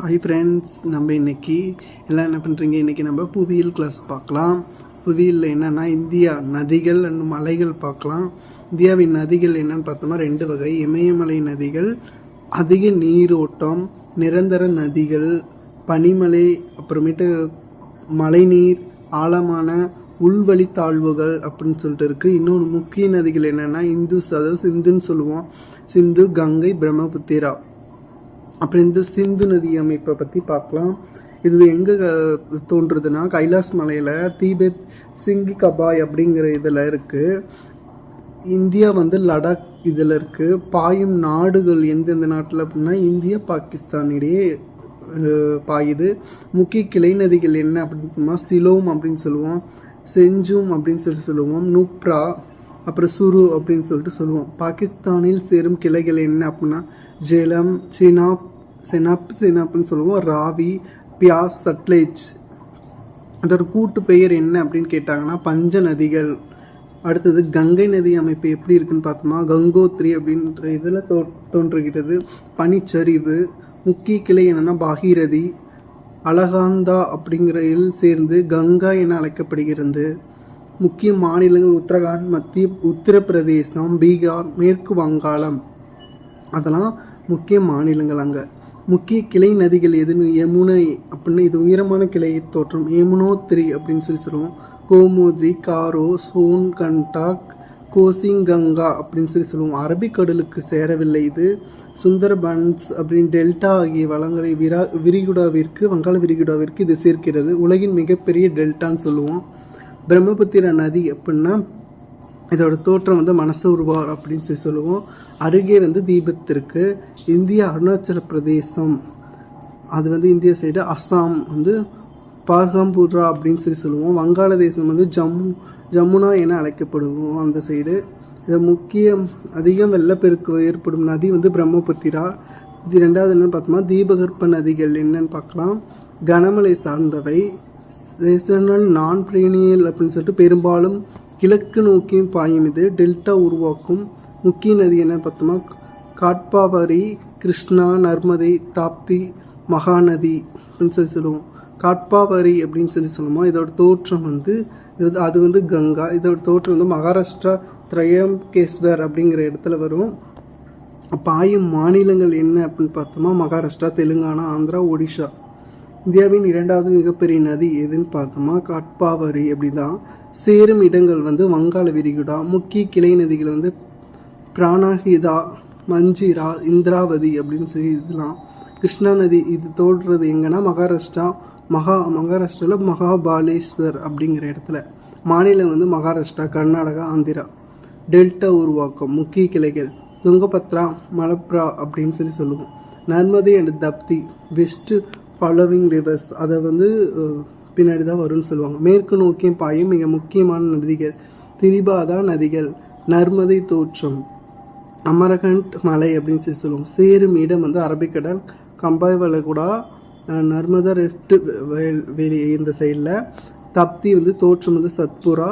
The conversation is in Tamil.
ஹாய் ஃப்ரெண்ட்ஸ் நம்ம இன்னைக்கு எல்லாம் என்ன பண்ணுறீங்க இன்றைக்கி நம்ம புவியியல் கிளாஸ் பார்க்கலாம். புவியியலில் என்னென்னா இந்தியா நதிகள் அண்ட் மலைகள் பார்க்கலாம். இந்தியாவின் நதிகள் என்னென்னு பார்த்தோம்னா ரெண்டு வகை. இமயமலை நதிகள் அதிக நீரோட்டம் நிரந்தர நதிகள் பனிமலை அப்புறமேட்டு மழைநீர் ஆழமான உள்வழி தாழ்வுகள் அப்படின்னு சொல்லிட்டு இருக்குது இன்னொரு முக்கிய நதிகள் என்னென்னா இந்து அதாவது சிந்துன்னு சொல்லுவோம். சிந்து கங்கை பிரம்மபுத்திரா. அப்புறம் இந்த சிந்து நதி அமைப்பை பற்றி பார்க்கலாம். இது எங்கே தோன்றுதுன்னா கைலாஸ் மலையில் தீபெத் சிங்கி கபாய் அப்படிங்கிற இதில் இருக்குது இந்தியா வந்து லடாக் இதில் இருக்குது பாயும் நாடுகள் எந்தெந்த நாட்டில் அப்படின்னா இந்தியா பாகிஸ்தான் இடையே பாயுது. முக்கிய கிளை நதிகள் என்ன அப்படின்னா சிலோம் அப்படின்னு சொல்லுவோம். செஞ்சும் அப்படின்னு சொல்லி சொல்லுவோம். நுப்ரா அப்புறம் சுரு அப்படின்னு சொல்லிட்டு சொல்லுவோம். பாகிஸ்தானில் சேரும் கிளைகள் என்ன அப்படின்னா ஜேலம் சினாப் செனாப் செனாப்னு சொல்லுவோம். ராவி பியாஸ் சட்லேஜ். அதோட கூட்டு பெயர் என்ன அப்படின்னு கேட்டாங்கன்னா பஞ்ச நதிகள். அடுத்தது கங்கை நதி அமைப்பு எப்படி இருக்குன்னு பார்த்தோம்னா கங்கோத்ரி அப்படின்ற இதில் தோ தோன்றுகிறது. பனிச்சரிவு. முக்கிய கிளை என்னென்னா பாகீரதி. அலகாந்தா அப்படிங்கிற இல் சேர்ந்து கங்கா என அழைக்கப்படுகிறது. முக்கிய மாநிலங்கள் உத்தரகாண்ட் மத்திய உத்தரப்பிரதேசம் பீகார் மேற்கு வங்காளம். அதெல்லாம் முக்கிய மாநிலங்கள் அங்கே. முக்கிய கிளை நதிகள் எதுன்னு யமுனை அப்படின்னு இது உயரமான கிளை தோற்றம் யமுனோத்ரி அப்படின்னு சொல்லி சொல்லுவோம். கோமுதி காரோ சோன் கண்டாக் கோசிங்கங்கா அப்படின்னு சொல்லி சொல்லுவோம். அரபிக்கடலுக்கு சேரவில்லை இது. சுந்தரபன்ஸ் அப்படின்னு டெல்டா ஆகிய வளங்களை விரா விரிகுடாவிற்கு வங்காள விரிகுடாவிற்கு இது சேர்க்கிறது. உலகின் மிகப்பெரிய டெல்டான்னு சொல்லுவோம். பிரம்மபுத்திரா நதி அப்படின்னா இதோட தோற்றம் வந்து மனசூர்வார் அப்படின்னு சொல்லி சொல்லுவோம். அருகே வந்து தீபத்திற்கு இந்திய இந்தியா அருணாச்சல பிரதேசம். அது வந்து இந்திய சைடு அஸ்ஸாம் வந்து பார்காம்பூரா அப்படின்னு சொல்லி சொல்லுவோம். வங்காளதேசம் வந்து ஜம்மு ஜமுனா என அழைக்கப்படுவோம் அந்த சைடு இதை முக்கிய அதிகம் வெள்ளப்பெருக்கு ஏற்படும் நதி வந்து பிரம்மபுத்திரா. இது ரெண்டாவது என்னென்னு பார்த்தோம்னா தீபகற்ப நதிகள் என்னன்னு பார்க்கலாம். கனமழை சார்ந்தவை. சீசனல் நான் பிரீனியல் அப்படின்னு சொல்லிட்டு பெரும்பாலும் கிழக்கு நோக்கியும் பாயும் இது டெல்டா உருவாக்கும் முக்கிய நதி என்னன்னு பார்த்தோம்னா காட்பாவரி கிருஷ்ணா நர்மதை தாப்தி மகாநதி அப்படின்னு சொல்லி சொல்லுவோம். காட்பாவரி அப்படின்னு சொல்லி சொல்லுவோம் இதோட தோற்றம் வந்து இது அது வந்து கங்கா இதோட தோற்றம் வந்து மகாராஷ்டிரா திரையம்பகேஸ்வர் அப்படிங்கிற இடத்துல வரும். பாயும் மாநிலங்கள் என்ன அப்படின்னு பார்த்தோமா மகாராஷ்டிரா தெலுங்கானா ஆந்திரா ஒடிஷா. இந்தியாவின் இரண்டாவது மிகப்பெரிய நதி எதுன்னு பார்த்தோமா? காட்பாவரி அப்படிதான். சேரும் இடங்கள் வந்து வங்காள விரிகுடா முக்கிய கிளை நதிகள் வந்து பிராணஹிதா மஞ்சிரா இந்திராவதி அப்படின்னு சொல்லி இதெல்லாம். கிருஷ்ணா நதி இது தோன்றது எங்கன்னா மகாராஷ்டிரா மகா மகாராஷ்டிராவில் மகாபாலேஸ்வர் அப்படிங்கிற இடத்துல. மாநிலம் வந்து மகாராஷ்டிரா கர்நாடகா ஆந்திரா. டெல்டா உருவாக்கம் முக்கிய கிளைகள். துங்கபத்ரா மலப்ரா அப்படின்னு சொல்லி சொல்லுவோம். Narmada and Tapti west following rivers அதை வந்து பின்னாடி தான் வரும்னு சொல்லுவாங்க. மேற்கு நோக்கியும் பாயும் மிக முக்கியமான நதிகள். திரிபாதா நதிகள் நர்மதை தோற்றம் அமரகண்ட் மலை அப்படின்னு சொல்லி சொல்லுவோம். சேரும் இடம் வந்து அரபிக்கடல் கம்பாய் வளைகுடா நர்மதா ரெஃப்ட் வெளி இந்த சைடில் தப்தி வந்து தோற்றம் வந்து சத்புரா